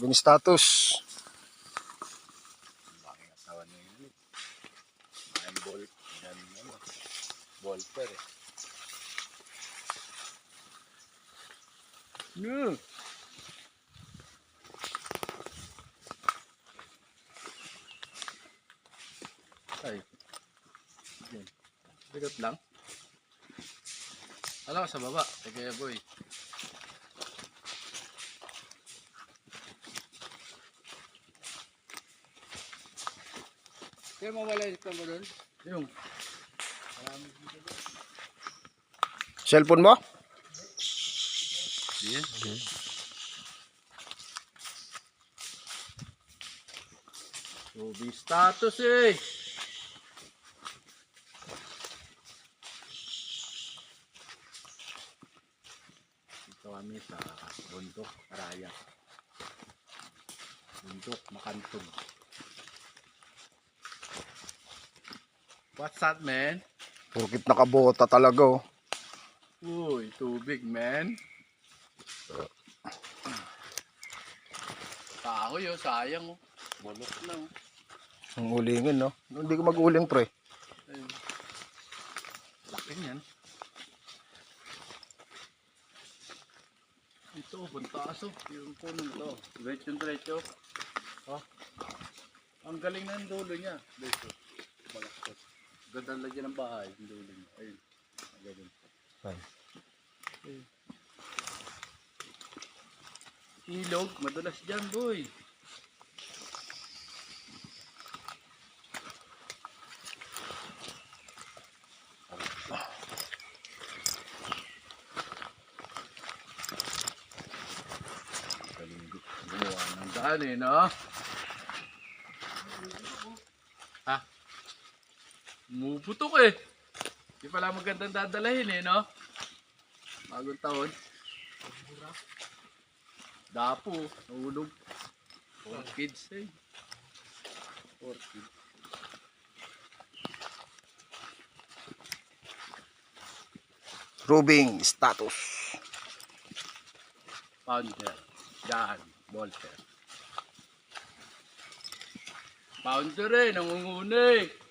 Tubing status. Laking asawa niya yun. Yan ball. Yan ano. Bolter eh. No. Ay. Yan. Bigot lang. Alam sa baba. Kaya boy. Kaya mawala yung mo doon. Yung. Cellphone mo? Yes. Ruby status eh. Dito kami sa bundok, Araya. Bundok, Makantog. What's that, man? Purkit nakabota talaga oh. Uy, tubig, man. Kahoy, oh, sayang, oh. Bulok na, oh. Ang ulingin no. Hindi ko mag-uling pre. Ayun. Laki niyan. Ito, buntaso. Yung puno to. Diretso, diretso. Oh. Ang galing na ng dulo niya. Diretso. Ganda lang dyan ang bahay. Yung dulo niya. Ayun. Ang galing. Ayun. Ayun. Ilog. Madalas dyan, boy. Galing gumawa ng daan eh, no? Umuputok eh. Di pala magandang dadalahin eh, no? Bagong taon. Dapo, nahulog. Four kids eh. Four kids. Rubing status. Pounder. Yan. Bolter. Pounder eh, nangunguna eh.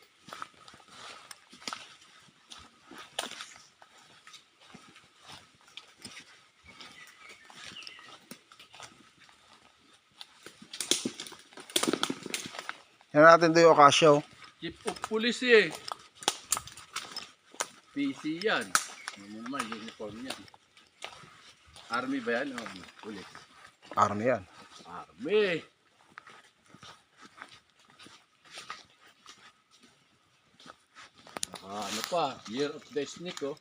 Yan natin doon yung akasya oh. Chief of Police eh. PC yan. Ano naman, uniform yan. Army ba yan? Oh, police. Army yan. Army. Naka ano pa, Year of the Snake oh.